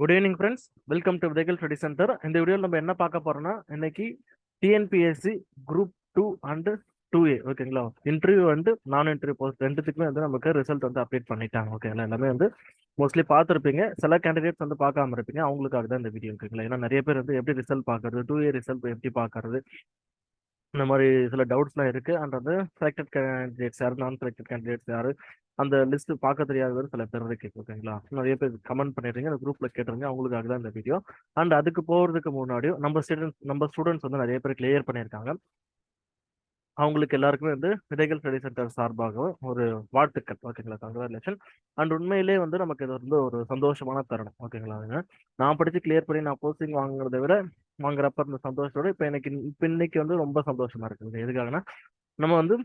Good evening friends welcome to Vidhaigal study centre இந்த வீடியோவில் நம்ம என்ன பார்க்க போறோம்னா இன்னைக்கு TNPSC group two and two A ஓகேங்களா? இன்டர்வியூ வந்து நான் இன்டர்வியூ போஸ்ட் ரெண்டுத்துக்குமே வந்து நமக்கு ரிசல்ட் வந்து அப்டேட் பண்ணிட்டாங்க ஓகேங்களா எல்லாமே வந்து மோஸ்ட்லி பார்த்துருப்பீங்க. சில கேண்டிடேட்ஸ் வந்து பார்க்காம இருப்பீங்க. அவங்களுக்காக தான் இந்த வீடியோ ஓகேங்களா ஏன்னா நிறைய பேர் வந்து எப்படி ரிசல்ட் பார்க்கறது டூ ஏ ரிசல்ட் எப்படி பார்க்கறது இந்த மாதிரி சில டவுட்ஸ்லாம் இருக்கு. அண்ட் வந்து செலக்டட் கேண்டிடேட்ஸ் யாரு? நான் செலக்டட் கேண்டிடேட்ஸ் யாரு? அந்த லிஸ்ட் பார்க்க தெரியாதவர் சில பேர் இருக்கு ஓகேங்களா நிறைய பேர் கமெண்ட் பண்ணிடுறீங்க அந்த குரூப்ல கேட்டுருங்க அவங்களுக்காக தான் இந்த வீடியோ அண்ட் அதுக்கு போறதுக்கு முன்னாடியும் நம்ம ஸ்டூடெண்ட்ஸ் நம்ம ஸ்டூடெண்ட்ஸ் வந்து நிறைய பேர் கிளியர் பண்ணியிருக்காங்க. அவங்களுக்கு எல்லாருக்குமே வந்து விதைகள் ஸ்டடி சென்டர் சார்பாக ஒரு வாழ்த்துக்கள். ஓகேங்களா கங்க்ராச்சுலேஷன் அண்ட் உண்மையிலே வந்து நமக்கு இது வந்து ஒரு சந்தோஷமான தருணம். ஓகேங்களா நான் படித்து கிளியர் பண்ணி நான் போஸ்டிங் வாங்குறத விட வாங்குறப்ப இருந்த சந்தோஷத்தோட இப்போ எனக்கு இப்போ இன்னைக்கு வந்து ரொம்ப சந்தோஷமா இருக்குது எதுக்காகனா நம்ம வந்து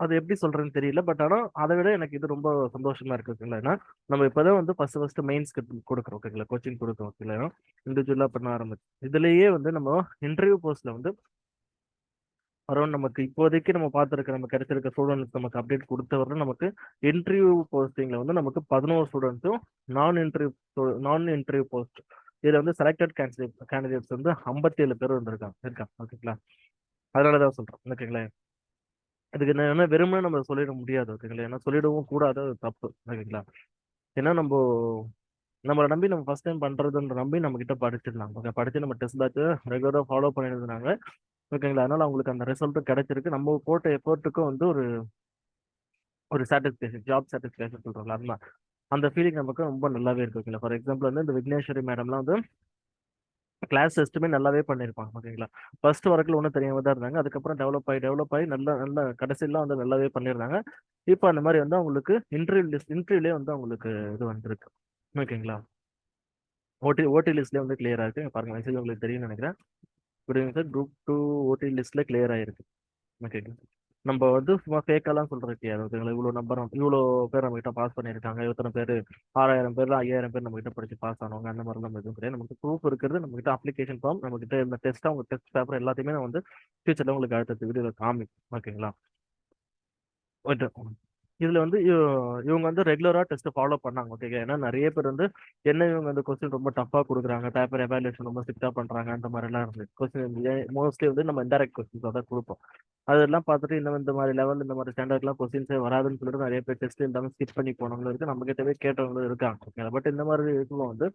அது எப்படி சொல்றேன்னு தெரியல. பட் ஆனால் அதை விட எனக்கு இது ரொம்ப சந்தோஷமா இருக்கு. ஓகேங்களா ஏன்னா நம்ம இப்போதான் வந்து ஃபர்ஸ்ட் ஃபர்ஸ்ட் மெயின்ஸ் கொடுக்குறோம். ஓகேங்களா கோச்சிங் கொடுக்குறோம். ஓகேங்களா இண்டிவிஜுவலாக பண்ண ஆரம்பிச்சு இதுலயே வந்து நம்ம இன்டர்வியூ போஸ்ட்ல வந்து அரௌண்ட் நமக்கு இப்போதைக்கு நம்ம பார்த்துருக்க நம்ம கிடைச்சிருக்க ஸ்டூடெண்ட்ஸ் நமக்கு அப்டேட் கொடுத்தவரை நமக்கு இன்டர்வியூ போஸ்டிங்கில் வந்து நமக்கு பதினோரு ஸ்டூடெண்ட்ஸும் நான் இன்டர்வியூ நான் இன்டர்வியூ போஸ்ட் இதில் வந்து செலக்டட் கேண்டிடேட் கேண்டிடேட்ஸ் வந்து ஐம்பத்தி ஏழு பேர் வந்திருக்காங்க இருக்காங்க. ஓகேங்களா அதனாலதான் சொல்கிறேன் ஓகேங்களா இதுக்கு என்ன வெறுமனே நம்ம சொல்லிட முடியாது. ஓகேங்களா ஏன்னா சொல்லிடவும் கூடாது தப்பு. ஓகேங்களா ஏன்னா நம்ம நம்மளை நம்பி நம்ம ஃபர்ஸ்ட் டைம் பண்றதுன்ற நம்பி நம்ம கிட்ட படிச்சிடலாம் ஓகே படிச்சு நம்ம டெஸ்ட் பேட்ச் ரெகுலராக ஃபாலோ பண்ணியிருந்தாங்க ஓகேங்களா அதனால அவங்களுக்கு அந்த ரிசல்ட்டும் கிடைச்சிருக்கு. நம்ம போட்ட எஃபர்ட்டுக்கும் வந்து ஒரு ஒரு சாட்டிஸ்ஃபேஷன் ஜாப் சாட்டிஸ்ஃபேஷன் சொல்றோம்ல அதுதான் அந்த ஃபீலிங் நமக்கு ரொம்ப நல்லாவே இருக்கு ஓகேங்களா ஃபார் எக்ஸாம்பிள் வந்து இந்த விக்னேஸ்வரி மேடம்லாம் வந்து கிளாஸ் டெஸ்ட்டுமே நல்லாவே பண்ணியிருப்பாங்க ஓகேங்களா ஃபர்ஸ்ட் ஒர்க்கில் ஒன்றும் தெரியாம தான் இருந்தாங்க. அதுக்கப்புறம் டெவலப் ஆகி டெவலப் ஆகி நல்ல நல்ல கடைசியெல்லாம் வந்து நல்லாவே பண்ணியிருந்தாங்க இப்போ அந்த மாதிரி வந்து அவங்களுக்கு இன்டர்வியூ லிஸ்ட் இன்டர்வியூலேயே வந்து அவங்களுக்கு இது வந்திருக்கு. ஓகேங்களா? ஓடி ஓடி லிஸ்ட்லேயே வந்து கிளியராக இருக்குது பாருங்கள் மெசேஜ் உங்களுக்கு தெரியும்னு நினைக்கிறேன். புரியுங்க சார் குரூப் டூ ஓடி லிஸ்ட்டில் கிளியர் ஆகிருக்கு ஓகேங்க நம்ம வந்து சும்மா ஃபேக்கெல்லாம் சொல்றது கிடையாது ஓகேங்களா? இவ்வளோ நம்பர் இவ்வளோ பேர் நம்மகிட்ட பாஸ் பண்ணியிருக்காங்க. இத்தனை பேர் ஆறாயிரம் பேர் ஐயாயிரம் பேர் நம்மகிட்ட படித்து பாஸ் ஆனவங்க அந்த மாதிரி நம்ம எதுவும் கிடையாது. நமக்கு ப்ரூஃப் இருக்கிறது நம்மகிட்ட அப்ளிகேஷன் ஃபார்ம் நம்மகிட்ட இந்த டெஸ்ட் அவங்க டெஸ்ட் பேப்பர் எல்லாத்தையுமே நான் வந்து ஃபியூச்சரில் உங்களுக்கு அடுத்த வீடியோவில் காமிக்கும் ஓகேங்களா? ஓகே. இதுல வந்து இவங்க வந்து ரெகுலரா டெஸ்ட் ஃபாலோ பண்ணாங்க. ஓகே ஏன்னா நிறைய பேர் வந்து என்ன இவங்க அந்த கொஸ்டின் ரொம்ப டஃபா கொடுக்குறாங்க பேப்பர் எவாலுவேஷன் ரொம்ப ஸ்ட்ரிக்டா பண்றாங்க அந்த மாதிரி எல்லாம் இருந்துச்சு கொஸ்டின் மோஸ்ட்லி வந்து நம்ம இன்டெரக்ட் கொஸ்டின்ஸ் தான் கொடுப்போம். அதெல்லாம் பார்த்துட்டு இந்த இந்த மாதிரி லெவல் இந்த மாதிரி ஸ்டாண்டர்ட்லாம் கொஸ்டின்ஸே வராதுன்னு சொல்லிட்டு நிறைய பேர் டெஸ்ட் இல்லாமல் ஸ்கிப் பண்ணி போனவங்களும் இருக்கு. நம்ம கிட்டவே கேட்டவங்களும் இருக்காங்க. ஓகே பட் இந்த மாதிரி இதுவும் வந்து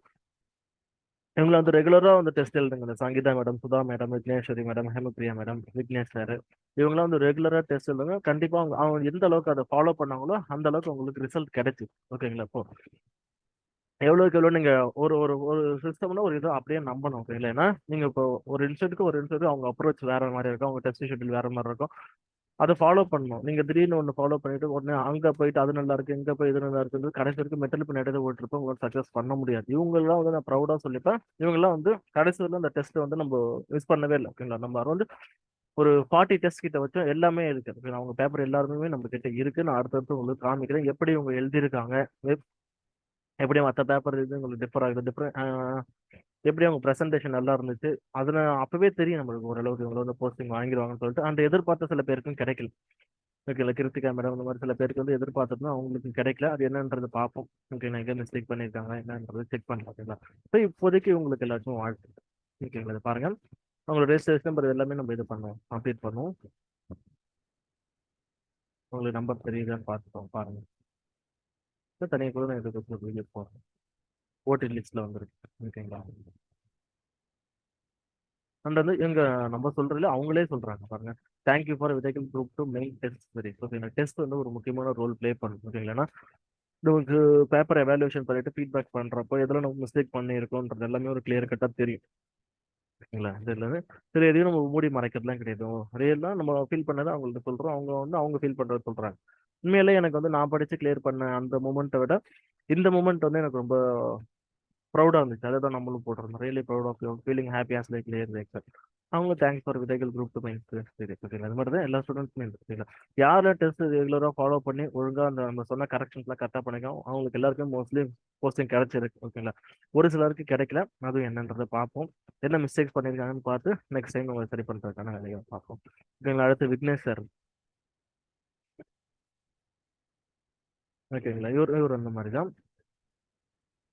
இவங்களை வந்து ரெகுலராக வந்து டெஸ்ட் எழுதுங்க. இந்த Sangeetha madam Sudha madam Vigneshwari madam Hemapriya madam Vignesh sir இவங்களாம் வந்து ரெகுலராக டெஸ்ட் எழுதுங்க. கண்டிப்பாக அவங்க அவங்க எந்த அளவுக்கு அதை ஃபாலோ பண்ணாங்களோ அந்த அளவுக்கு உங்களுக்கு ரிசல்ட் கிடைச்சி ஓகேங்களா இப்போ எவ்வளோக்கு எவ்வளோ நீங்கள் ஒரு ஒரு ஒரு சிஸ்டம்னா ஒரு இதை அப்படியே நம்பணும். ஓகேங்களா ஏன்னா நீங்கள் இப்போ ஒரு இன்ஸ்டியூட்டுக்கு ஒரு இன்ஸ்டியூட் அவங்க அப்ரோச் வேற மாதிரி இருக்கும். அவங்க டெஸ்ட் ஷெட்யூல் வேற மாதிரி இருக்கும். அதை ஃபாலோ பண்ணணும். நீங்க திடீர்னு ஒன்று ஃபாலோ பண்ணிட்டு உடனே அங்க போயிட்டு அது நல்லா இருக்கு இங்க போய் இது நல்லா இருக்குன்றது கடைசி வரைக்கும் மெட்டல் பண்ணி எடுத்து ஓட்டிருப்போம் உங்களுக்கு சக்சஸ் பண்ண முடியாது. இவங்கெல்லாம் வந்து நான் ப்ரௌடா சொல்லிப்பேன். இவங்கெல்லாம் வந்து கடைசி வரைக்கும் அந்த டெஸ்ட் வந்து நம்ம மிஸ் பண்ணவே இல்லை. ஓகேங்களா? நம்ம வந்து ஒரு ஃபார்ட்டி டெஸ்ட் கிட்ட வச்சு எல்லாமே இருக்கு. அவங்க பேப்பர் எல்லாருமே நம்ம கிட்ட இருக்கு. நான் அடுத்தடுத்து உங்களுக்கு காமிக்கிறேன். எப்படி இவங்க எழுதியிருக்காங்க? எப்படி மற்ற பேப்பர் இது உங்களுக்கு டிஃபர் ஆகுது டிஃப்ரெண்ட் எப்படி அவங்க ப்ரெசன்டேஷன் நல்லா இருந்துச்சு அதில் அப்பவே தெரியும் நம்மளுக்கு ஓரளவுக்கு இவங்க வந்து போஸ்டிங் வாங்கிடுவாங்கன்னு சொல்லிட்டு அந்த எதிர்பார்த்த சில பேருக்கும் கிடைக்கல. ஓகேங்களா கிருத்திகா மேடம் இந்த மாதிரி சில பேருக்கு வந்து எதிர்பார்த்ததும் அவங்களுக்கு கிடைக்கல. அது என்னன்றது பார்ப்போம். ஓகே நான் எங்கே மிஸ்டேக் பண்ணியிருக்காங்க என்னன்றது செக் பண்ணலாம் ஓகேங்களா ஸோ இப்போதைக்கு உங்களுக்கு எல்லாருக்கும் வாழ்த்து. ஓகேங்களா பாருங்க. அவங்களோட ரெஜிஸ்ட்ரேஷன் நம்பர் எல்லாமே நம்ம இது பண்ணுவோம் அப்டேட் பண்ணுவோம். உங்களுக்கு நம்பர் தெரியுதான்னு பார்த்துக்கோங்க பாருங்க. தனியாக கூட நான் இதுக்கு வீடியோ போகிறேன் ஓடி லிஸ்ட்ல வந்துருக்கு. ஓகேங்களா? அண்ட் வந்து எங்க நம்ம சொல்றதுல அவங்களே சொல்றாங்க பாருங்க. Thank you for Vidhaigal group to main test சரி ஓகே டெஸ்ட் வந்து ஒரு முக்கியமான ரோல் ப்ளே பண்ணும். ஓகேங்களா? நமக்கு பேப்பர் எவாலுவேஷன் பண்ணிட்டு ஃபீட்பேக் பண்றப்போ எதில் நம்ம மிஸ்டேக் பண்ணியிருக்கோன்றது எல்லாமே ஒரு கிளியர் கட்டா தெரியும். ஓகேங்களா? இதுல சரி எதையும் நம்ம மூடி மறைக்கிறதுலாம் கிடையாது. ரியல்லாம் நம்ம ஃபீல் பண்ணதை அவங்கள்ட்ட சொல்றோம். அவங்க வந்து அவங்க ஃபீல் பண்ணுறத சொல்றாங்க. உண்மையிலே எனக்கு வந்து நான் படிச்சு கிளியர் பண்ண அந்த மூமெண்ட்டை விட இந்த மூமெண்ட் வந்து எனக்கு ரொம்ப ப்ரௌடாக இருந்துச்சு. அதை தான் நம்மளும் போட்டிருந்தோம். Really proud of you feeling happy as like layer exam அவங்க thanks for Vidhaigal group to my அது மாதிரி தான் எல்லா ஸ்டூடெண்ட்ஸுமே இருக்குங்களா யாரும் டெஸ்ட் ரெகுலராக ஃபாலோ பண்ணி ஒழுங்காக அந்த நம்ம சொன்ன கரெக்ஷன்ஸ்லாம் கரெக்டாக பண்ணிக்கோம் அவங்களுக்கு எல்லாருக்கும் மோஸ்ட்லி போஸ்டிங் கிடைச்சிருக்கு ஓகேங்களா ஒரு சிலருக்கு கிடைக்கல. அதுவும் என்னன்றதை பார்ப்போம். என்ன மிஸ்டேக்ஸ் பண்ணியிருக்காங்கன்னு பார்த்து நெக்ஸ்ட் டைம் நம்ம சரி பண்ணுறதுக்கான வேலையை பார்ப்போம். ஓகேங்களா அடுத்து விக்னேஷ் சார் ஓகேங்களா இவர் இவர் அந்த மாதிரி தான்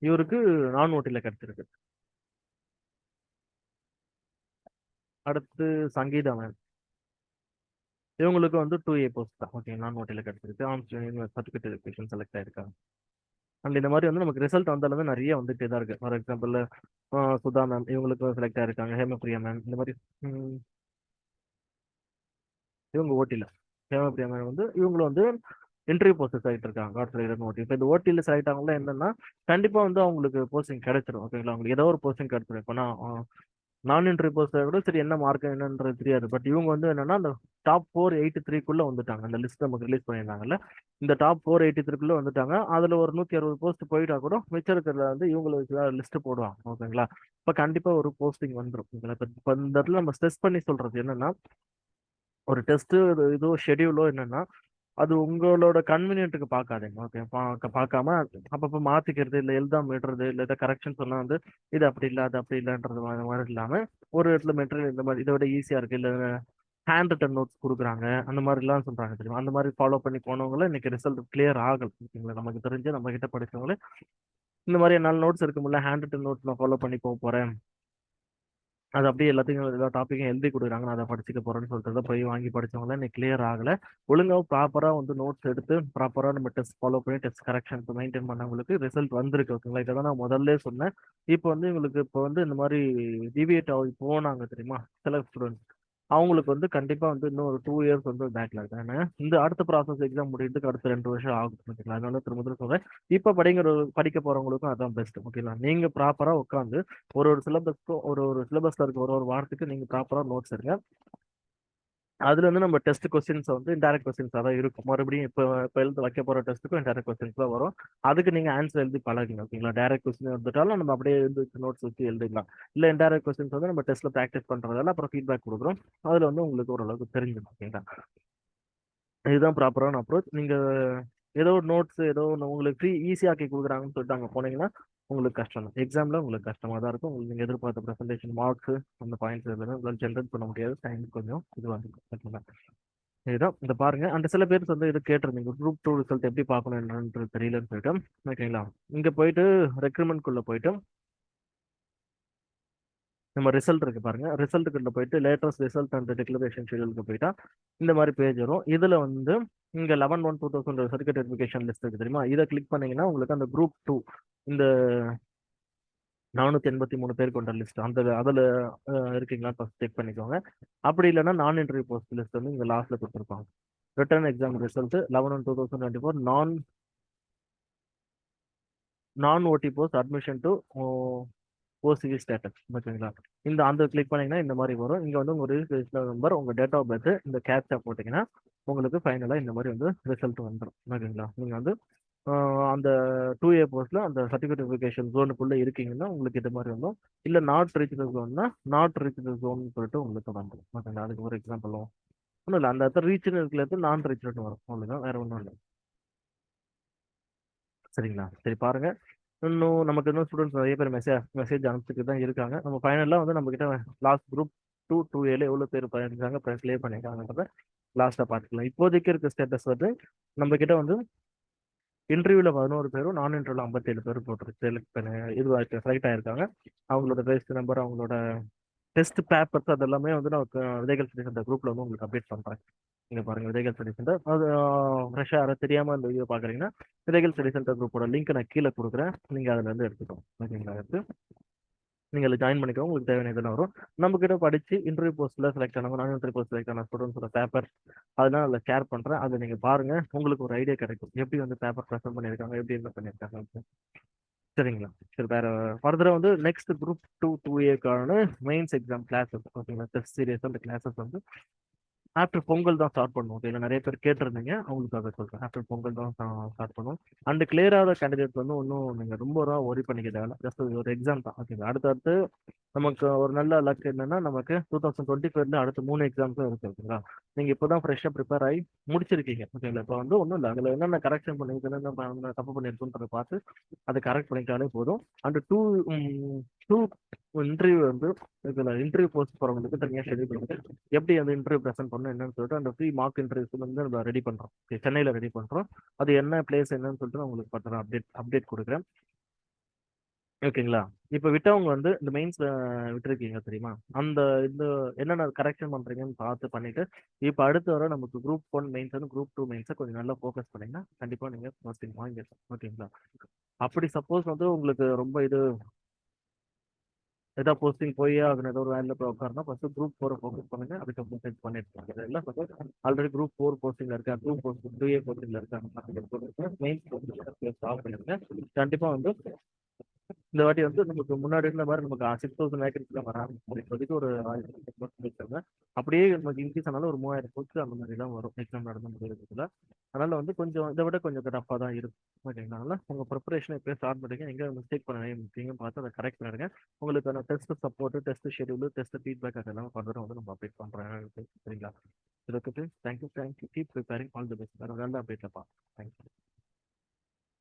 இவருக்கு நான் ஓட்டில கிடைச்சிருக்கு. அடுத்து சங்கீதா மேம் இவங்களுக்கு வந்து டூ ஏ போஸ்ட் தான். ஓகே நான் ஓட்டில கிடைச்சிருக்கு. ஆம்ஸ்டர் சர்டிஃபிகேட் எஜுகேஷன் செலக்ட் ஆயிருக்காங்க. அண்ட் இந்த மாதிரி வந்து நமக்கு ரிசல்ட் வந்தாலுமே நிறைய வந்துட்டே தான் இருக்கு. ஃபார் எக்ஸாம்பிள் சுதா மேம் இவங்களுக்கு செலக்ட் ஆயிருக்காங்க. ஹேமபிரியா மேம் இந்த மாதிரி இவங்க ஓட்டில. ஹேமபிரியா மேம் வந்து இவங்களும் வந்து இன்டர்வியூ ப்ரோசஸ் ஆகிட்டு இருக்காங்க காட் ரைடர் ஓட்டி இப்போ இந்த ஓட்டியில் செலக்ட் ஆகலாம் என்னன்னா கண்டிப்பாக வந்து அவங்களுக்கு போஸ்டிங் கிடைச்சிரும் ஓகேங்களா அவங்களுக்கு ஏதோ ஒரு போஸ்டிங் கிடைச்சிடும் இப்போ நான் நான் இன்டர்வியூ போஸ்ட் கூட சரி என்ன மார்க் என்னன்றது தெரியாது. பட் இவங்க வந்து என்னன்னா அந்த டாப் ஃபோர் எயிட்டி த்ரீக்குள்ளே வந்துட்டாங்க. அந்த லிஸ்ட் நமக்கு ரிலீஸ் பண்ணியிருந்தாங்கல்ல. இந்த டாப் ஃபோர் எயிட்டி த்ரீக்குள்ளே வந்துட்டாங்க. அதில் ஒரு நூற்றி அறுபது போஸ்ட் போயிட்டா கூட மிச்சம் இருக்கிறதுல வந்து இவங்களுக்கு லிஸ்ட் போடுவாங்க ஓகேங்களா இப்போ கண்டிப்பாக ஒரு போஸ்டிங் வந்துடும் ஓகேங்களா இப்போ இந்த இடத்துல நம்ம ஸ்ட்ரெஸ் பண்ணி சொல்கிறது என்னன்னா ஒரு டெஸ்ட்டு இதோ ஷெடியூலோ என்னன்னா அது உங்களோட கன்வீனியன்ட்டுக்கு பார்க்காதீங்க. ஓகே பார்க்காம அப்பப்போ மாத்திக்கிறது இல்லை எழுதாம விடுறது இல்லை ஏதாவது கரெக்ஷன் சொன்னா வந்து இது அப்படி இல்லை அது அப்படி இல்லைன்றது மாதிரி இல்லாமல் ஒரு இடத்துல மெட்டீரியல் இந்த மாதிரி இதை விட ஈஸியாக இருக்கு. இல்லை ஹேண்ட் ரிட்டன் நோட்ஸ் கொடுக்குறாங்க. அந்த மாதிரிலாம் சொல்கிறாங்க தெரியுமா? அந்த மாதிரி ஃபாலோ பண்ணி போனவங்களும் இன்னைக்கு ரிசல்ட் கிளியர் ஆகல. ஓகேங்களா? நமக்கு தெரிஞ்சு நம்ம கிட்ட படிச்சவங்களே இந்த மாதிரி என்னால் நோட்ஸ் எடுக்க முடியல ஹேண்ட் ரிட்டன் நோட்ஸ் நான் ஃபாலோ பண்ணி போக போகிறேன் அது அப்படியே எல்லாத்தையும் எல்லா டாப்பிக்கும் எழுதி கொடுக்குறாங்க. நான் அதை படிச்சுக்க போறேன்னு சொல்லிட்டு போய் வாங்கி படிச்சவங்களாம் இன்னைக்கு கிளியர் ஆகல. ஒழுங்காக ப்ராப்பராக வந்து நோட்ஸ் எடுத்து ப்ராப்பராக நம்ம டெஸ்ட் ஃபாலோ பண்ணி டெஸ்ட் கரெக்ஷன் மெயின்டைன் பண்ணவங்களுக்கு ரிசல்ட் வந்திருக்கு ஓகேங்களா இதை தான் நான் முதல்ல சொன்னேன். இப்போ வந்து இவங்களுக்கு இப்போ வந்து இந்த மாதிரி டிவியேட் ஆகி போனாங்க தெரியுமா? சில ஸ்டூடெண்ட்ஸ் அவங்களுக்கு வந்து கண்டிப்பா வந்து இன்னும் ஒரு டூ இயர்ஸ் வந்து பேக்ல இருக்காங்க இந்த அடுத்த ப்ராசஸ் எக்ஸாம் முடியறதுக்கு அடுத்த ரெண்டு வருஷம் ஆகும் ஓகேங்களா அதனால திரும்ப திரும்ப சொல்றேன். இப்ப படிக்கிற படிக்க போறவங்களுக்கும் அதான் பெஸ்ட் ஓகேங்களா நீங்க ப்ராப்பரா உட்காந்து ஒரு ஒரு சிலபஸ்க்கும் ஒரு ஒரு சிலபஸ்ல இருக்க ஒரு ஒரு வாரத்துக்கு நீங்க ப்ராப்பரா நோட்ஸ் எடுங்க. அதுல வந்து நம்ம டெஸ்ட் கொஸ்டின்ஸ் வந்து இன்டெரக்ட் கொஸ்டின்ஸ் தான் இருக்கும். மறுபடியும் இப்போ இப்போ எழுத வைக்க போற டெஸ்ட்டுக்கும் இன்டெரக்ட் கொஸ்டின்ஸ் தான் வரும். அதுக்கு நீங்க ஆன்சர் எழுதி பழகுங்க ஓகேங்களா டேரக்ட் கொஸ்டின் எடுத்துட்டாலும் நம்ம அப்படியே எழுதி நோட்ஸ் வச்சு எழுதிக்கலாம் இல்ல இன்டெரக்ட் கொஸ்டின்ஸ் வந்து நம்ம டெஸ்ட்ல ப்ராக்டிஸ் பண்றதால அப்புறம் ஃபீட்பேக் கொடுக்குறோம். அதுல வந்து உங்களுக்கு ஓரளவுக்கு தெரிஞ்சிடும் ஓகேங்களா இதுதான் ப்ராப்பரான அப்ரோச் நீங்க ஏதோ நோட்ஸ் ஏதோ ஒன்று உங்களுக்கு ஃப்ரீ ஈஸியாக்கி கொடுக்குறாங்கன்னு சொல்லிட்டு அங்கே போனீங்கன்னா உங்களுக்கு கஷ்டம் தான். எக்ஸாமில் உங்களுக்கு கஷ்டமாக தான் இருக்கும். உங்களுக்கு நீங்கள் எதிர்பார்த்த ப்ரெசன்டேஷன் மார்க்ஸ் அந்த பாயிண்ட்ஸ் இதெல்லாம் உங்களால் ஜென்ரேட் பண்ண முடியாது. டைம் கொஞ்சம் இதுவாக இருக்கும். ஓகேங்களா இதுதான் இந்த பாருங்க. அந்த சில பேர் வந்து இது கேட்டிருந்தீங்க. குரூப் டூ ரிசல்ட் எப்படி பார்க்கணும் என்னன்றது தெரியலன்னு சொல்லிட்டு. ஓகேங்களா இங்கே போயிட்டு ரெக்ரூட்மெண்ட்குள்ளே போயிட்டு நம்ம ரிசல்ட் இருக்கு பாருங்க. ரிசல்ட்டுக்குள்ள போயிட்டு லேட்டஸ்ட் ரிசல்ட் அண்ட் டிக்ளரேஷன் ஷெடியூலுக்கு போயிட்டா இந்த மாதிரி பேஜ் வரும். இதுல வந்து இங்க eleven one two thousand certificate verification list இருக்கு தெரியுமா? இதை கிளிக் பண்ணீங்கன்னா உங்களுக்கு அந்த குரூப் டூ இந்த நானூத்தி எண்பத்தி மூணு பேர் கொண்ட லிஸ்ட் அந்த அதுல இருக்கீங்களா? ஃபர்ஸ்ட் செக் பண்ணிக்கோங்க. அப்படி இல்லைன்னா நான் இன்டர்வியூ போஸ்ட் லிஸ்ட் வந்து இங்க லாஸ்ட்ல கொடுத்துருப்பாங்க. Return exam result eleven one two thousand twenty four நான் நான் ஓடி post admission to OCV status ஓகேங்களா இந்த அந்த கிளிக் பண்ணீங்கன்னா இந்த மாதிரி வரும். இங்கே வந்து உங்கள் ரிஜிஸ்ட்ரேஷன் நம்பர் உங்கள் டேட் ஆஃப் பர்த் இந்த கேப்சா போட்டிங்கன்னா உங்களுக்கு ஃபைனலாக இந்த மாதிரி வந்து ரிசல்ட் வந்துடும் ஓகேங்களா நீங்கள் வந்து அந்த டூ ஏ போஸ்ட்ல அந்த சர்டிஃபிகேஷன் வெரிஃபிகேஷன் ஜோனுக்குள்ள இருக்கீங்கன்னா உங்களுக்கு இது மாதிரி வரும் இல்லை நாட் ரீச் ஜோன்னா நாட் ரீச் ஜோன் சொல்லிட்டு உங்களுக்கு வந்துடும் ஓகேங்களா அதுக்கு ஒரு எக்ஸாம்பிள் ஒன்றும் இல்லை. அந்த இடத்துல ரீச் இருக்கிறது நான் ரீச்னு வரும். அவ்வளோதான் வேற ஒன்றும் இல்லை. சரிங்களா? சரி பாருங்க. இன்னும் நமக்கு இன்னும் ஸ்டூடெண்ட்ஸ் நிறைய பேர் மெசேஜ் மெசேஜ் அனுப்பிச்சுட்டு தான் இருக்காங்க. நம்ம ஃபைனலாக வந்து நம்ம கிட்ட லாஸ்ட் குரூப் டூ டூ ஏல எவ்வளோ பேர் பண்ணியிருக்காங்க ப்ளே பண்ணியிருக்காங்கன்றத லாஸ்ட்டாக பார்த்துக்கலாம். இப்போதைக்கு இருக்க ஸ்டேட்டஸ் வந்து நம்ம கிட்ட வந்து இன்டர்வியூவில் பதினோரு பேரும் நான் இன்டர்வியூல ஐம்பத்தேழு பேர் போட்டுருக்கு. செலக்ட் பண்ண இது செலக்ட் ஆகிருக்காங்க அவங்களோட ரெஜிஸ்டர் நம்பர் அவங்களோட டெஸ்ட் பேப்பர்ஸ் அதெல்லாமே வந்து நான் விதைகள் அந்த குரூப்பில் வந்து உங்களுக்கு அப்டேட் பண்ணுறேன் நீங்க பாருங்க விதைகள் ஸ்டடி சென்டர் அது ஃப்ரெஷ்ஷாக யாரும் தெரியாம இந்த வீடியோ பாக்குறீங்கன்னா விதைகள் ஸ்டடி சென்டர் குரூப்போட லிங்க் நான் கீழே கொடுக்குறேன். நீங்க அதுல இருந்து எடுத்துக்கோங்க ஓகேங்களா எடுத்து நீங்க அதை ஜாயின் பண்ணிக்கோ உங்களுக்கு தேவையான இதெல்லாம் வரும். நம்ம கிட்ட படிச்சு இன்டர்வியூ போஸ்ட்ல செலக்ட் ஆனவங்க நான் இன்டர்வியூ போஸ்ட் செலக்ட் ஆன ஸ்டூடெண்ட்ஸோட பேப்பர் அதெல்லாம் அதில் ஷேர் பண்றேன். அதை நீங்க பாருங்க. உங்களுக்கு ஒரு ஐடியா கிடைக்கும். எப்படி வந்து பேப்பர் ப்ரெசென்ட் பண்ணியிருக்காங்க எப்படி என்ன பண்ணியிருக்காங்க சரிங்களா? சரி வேற ஃபர்தரா வந்து நெக்ஸ்ட் குரூப் டூ டூ ஏக்கான மெயின்ஸ் எக்ஸாம் கிளாஸஸ் ஓகேங்களா? டெஸ்ட் சீரியஸ் அந்த கிளாஸஸ் வந்து ஆஃப்டர் பொங்கல் தான் ஸ்டார்ட் பண்ணுவோம். ஓகே நிறைய பேர் கேட்டிருந்தீங்க. அவங்களுக்காக சொல்கிறேன் ஆஃப்டர் பொங்கல் தான் ஸ்டார்ட் பண்ணுவோம். அண்ட் கிளியராக கேண்டிடேட் வந்து ஒன்றும் நீங்கள் ரொம்ப ஒரி பண்ணிக்க தேவையில்ல ஜஸ்ட் ஒரு எக்ஸாம் தான். ஓகேங்க அடுத்தடுத்து நமக்கு ஒரு நல்ல லக் என்னன்னா நமக்கு டூ தௌசண்ட் டுவெண்ட்டி ஃபோர்ல அடுத்த மூணு எக்ஸாம்ஸும் இருக்கு ஓகேங்களா நீங்க இப்போதான் ஃப்ரெஷ்ஷாக ப்ரிப்பேர் ஆகி முடிச்சிருக்கீங்க. ஓகேங்களா இப்போ வந்து ஒன்றும் இல்லை. அதில் என்னென்ன கரெக்ஷன் பண்ணிருக்கு என்னென்ன தப்பு பண்ணிருக்குன்றத பார்த்து அதை கரெக்ட் பண்ணிட்டாலே போதும். அண்ட் டூ டூ இன்டர்வியூ வந்து இதுல இன்டர்வியூ போஸ்ட் போகிறவங்களுக்கு தனியாக ஷெடியூல் பண்ணிட்டு எப்படி அந்த இன்டர்வியூ ப்ரெசென்ட் பண்ணணும் என்னன்னு சொல்லிட்டு அந்த ஃப்ரீ மார்க் இன்டர்வியூஸ் வந்து நம்ம ரெடி பண்றோம். Okay, சென்னையில ரெடி பண்றோம். அது என்ன பிளேஸ் என்னன்னு சொல்லிட்டு நான் உங்களுக்கு பண்றேன் அப்டேட் அப்டேட் கொடுக்குறேன். ஓகேங்களா? இப்போ விட்டவங்க வந்து இந்த மெயின்ஸ் விட்டுருக்கீங்க தெரியுமா? அந்த இந்த என்னென்ன கரெக்ஷன் பண்றீங்கன்னு பார்த்து பண்ணிட்டு இப்போ அடுத்த வர நமக்கு குரூப் ஒன் மெயின்ஸ் வந்து குரூப் டூ மெயின்ஸை கொஞ்சம் நல்லா ஃபோக்கஸ் பண்ணீங்கன்னா கண்டிப்பா நீங்க போஸ்டிங் வாங்கிடலாம். ஓகேங்களா? அப்படி சப்போஸ் வந்து உங்களுக்கு ரொம்ப இது ஏதாவது போஸ்டிங் போய் ஆகணும் ஏதோ ஒரு வேலையில் போய் உட்காருனா ஃபர்ஸ்ட் குரூப் ஃபோரை ஃபோக்கஸ் பண்ணுங்க. அதுக்கப்புறம் செட் பண்ணிட்டு இதெல்லாம் ஆல்ரெடி குரூப் ஃபோர் போஸ்டிங்ல இருக்கா குரூப் போஸ்டிங் டூ ஏ போஸ்டிங்ல இருக்காங்க. மெயின் போஸ்டிங் ஸ்டாப் பண்ணிருங்க கண்டிப்பா வந்து இந்த வாட்டி வந்து நமக்கு முன்னாடி இருந்த மாதிரி நமக்கு சிக்ஸ் தௌசண்ட் வேகன்ஸ்லாம் வராது இப்போதைக்கு ஒரு ஆயிரத்தி அப்படியே நமக்கு இன்க்ரீஸ் ஆனாலும் ஒரு மூவாயிரம் போச்சு அந்த மாதிரி தான் வரும். எக்ஸாம் நடந்த முடியறதுல அதனால வந்து கொஞ்சம் இதை விட கொஞ்சம் டஃப்பாக தான் இருக்கும். ஓகேங்களா உங்கள் ப்ரிப்பரேஷன் எப்போ ஸ்டார்ட் பண்ணுறீங்க எங்கே மிஸ்டேக் முக்கியம் பார்த்து அதை கரெக்ட் பண்ணுங்க உங்களுக்கு அந்த test support test schedule test feedback அதெல்லாம் ஃபர்தராக வந்து நம்ம அப்டேட் பண்ணுறேன் சரிங்களா? இதுக்கு thank you thank you keep preparing all the best வேறு நல்ல அப்டேட்லப்பா தேங்க்யூ